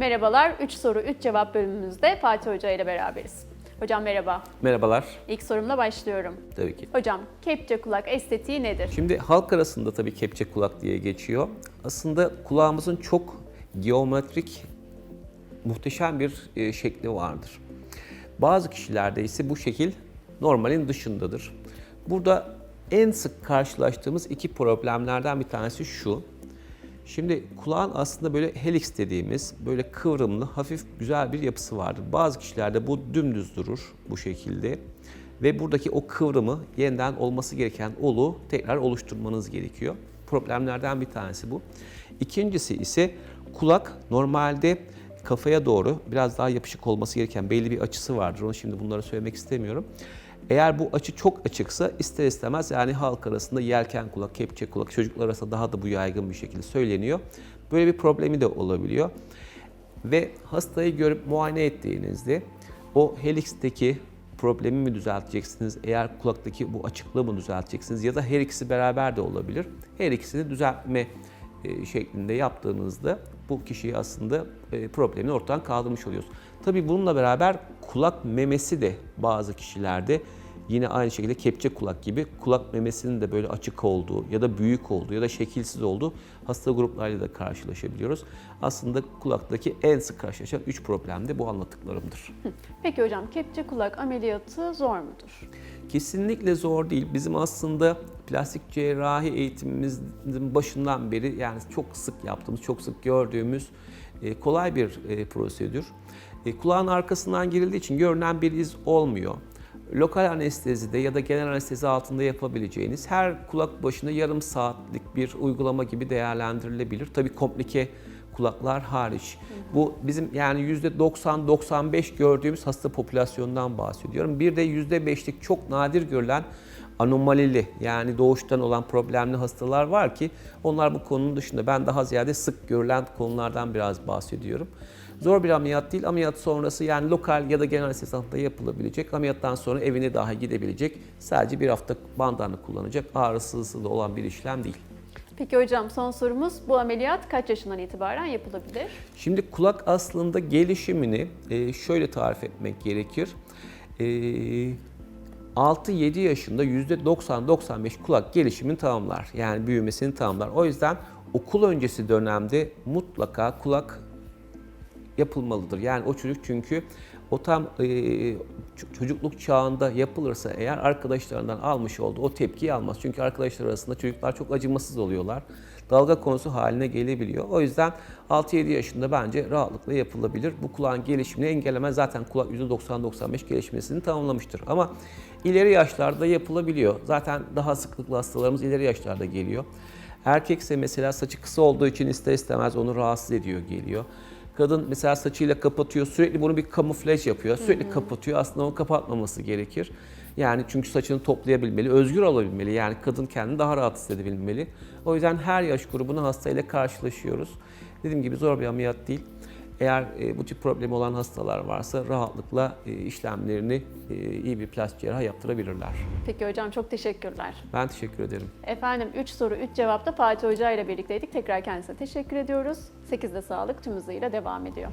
Merhabalar, 3 soru 3 cevap bölümümüzde Fatih Hoca ile beraberiz. Hocam merhaba. Merhabalar. İlk sorumla başlıyorum. Tabii ki. Hocam, kepçe kulak estetiği nedir? Şimdi halk arasında tabii kepçe kulak diye geçiyor. Aslında kulağımızın çok geometrik, muhteşem bir e, şekli vardır. Bazı kişilerde ise bu şekil normalin dışındadır. Burada en sık karşılaştığımız iki problemlerden bir tanesi şu. Şimdi kulağın aslında böyle helix dediğimiz böyle kıvrımlı, hafif güzel bir yapısı vardır. Bazı kişilerde bu dümdüz durur bu şekilde. Ve buradaki o kıvrımı yeniden olması gereken olu tekrar oluşturmanız gerekiyor. Problemlerden bir tanesi bu. İkincisi ise kulak normalde kafaya doğru biraz daha yapışık olması gereken belli bir açısı vardır. Onu şimdi bunları söylemek istemiyorum. Eğer bu açı çok açıksa ister istemez yani halk arasında yelken kulak, kepçe kulak çocuklar arasında daha da bu yaygın bir şekilde söyleniyor. Böyle bir problemi de olabiliyor. Ve hastayı görüp muayene ettiğinizde o helix'teki problemi mi düzelteceksiniz? Eğer kulaktaki bu açıklığı mı düzelteceksiniz? Ya da her ikisi beraber de olabilir. Her ikisini düzeltme e, şeklinde yaptığınızda bu kişiyi aslında e, problemini ortadan kaldırmış oluyoruz. Tabii bununla beraber kulak memesi de bazı kişilerde yine aynı şekilde kepçe kulak gibi kulak memesinin de böyle açık olduğu ya da büyük olduğu ya da şekilsiz olduğu hasta gruplarıyla da karşılaşabiliyoruz. Aslında kulaktaki en sık karşılaşılan üç problem de bu anlattıklarımdır. Peki hocam, kepçe kulak ameliyatı zor mudur? Kesinlikle zor değil. Bizim aslında plastik cerrahi eğitimimizin başından beri yani çok sık yaptığımız, çok sık gördüğümüz e, kolay bir e, prosedür. E, Kulağın arkasından girildiği için görünen bir iz olmuyor. Lokal anestezide ya da genel anestezi altında yapabileceğiniz her kulak başına yarım saatlik bir uygulama gibi değerlendirilebilir. Tabii komplike kulaklar hariç. Bu bizim yani %90-95 gördüğümüz hasta popülasyonundan bahsediyorum. Bir de %5'lik çok nadir görülen anomalili yani doğuştan olan problemli hastalar var ki onlar bu konunun dışında. Ben daha ziyade sık görülen konulardan biraz bahsediyorum. Zor bir ameliyat değil. Ameliyat sonrası yani lokal ya da genel altında yapılabilecek. Ameliyattan sonra evine daha gidebilecek. Sadece bir hafta bandana kullanacak. Ağrısız da olan bir işlem değil. Peki hocam son sorumuz, bu ameliyat kaç yaşından itibaren yapılabilir? Şimdi kulak aslında gelişimini e, şöyle tarif etmek gerekir. E, 6-7 yaşında %90-95 kulak gelişimini tamamlar. Yani büyümesini tamamlar. O yüzden okul öncesi dönemde mutlaka kulak yapılmalıdır. Yani o çocuk çünkü o tam e, çocukluk çağında yapılırsa eğer arkadaşlarından almış olduğu o tepkiyi almaz. Çünkü arkadaşlar arasında çocuklar çok acımasız oluyorlar. Dalga konusu haline gelebiliyor. O yüzden 6-7 yaşında bence rahatlıkla yapılabilir. Bu kulağın gelişimini engellemez. Zaten kulak %90-95 gelişmesini tamamlamıştır. Ama ileri yaşlarda yapılabiliyor. Zaten daha sıklıkla hastalarımız ileri yaşlarda geliyor. Erkekse mesela saçı kısa olduğu için ister istemez onu rahatsız ediyor geliyor. Kadın mesela saçıyla kapatıyor, sürekli bunu bir kamuflaj yapıyor, sürekli kapatıyor. Aslında onu kapatmaması gerekir. Yani çünkü saçını toplayabilmeli, özgür olabilmeli. Yani kadın kendini daha rahat hissedebilmeli. O yüzden her yaş grubunu hastayla karşılaşıyoruz. Dediğim gibi zor bir ameliyat değil. Eğer e, bu tip problemi olan hastalar varsa rahatlıkla e, işlemlerini e, iyi bir plastik cerrah yaptırabilirler. Peki hocam çok teşekkürler. Ben teşekkür ederim. Efendim 3 soru 3 cevapta Fatih Hoca ile birlikteydik. Tekrar kendisine teşekkür ediyoruz. 8'de sağlık tüm hızıyla devam ediyor.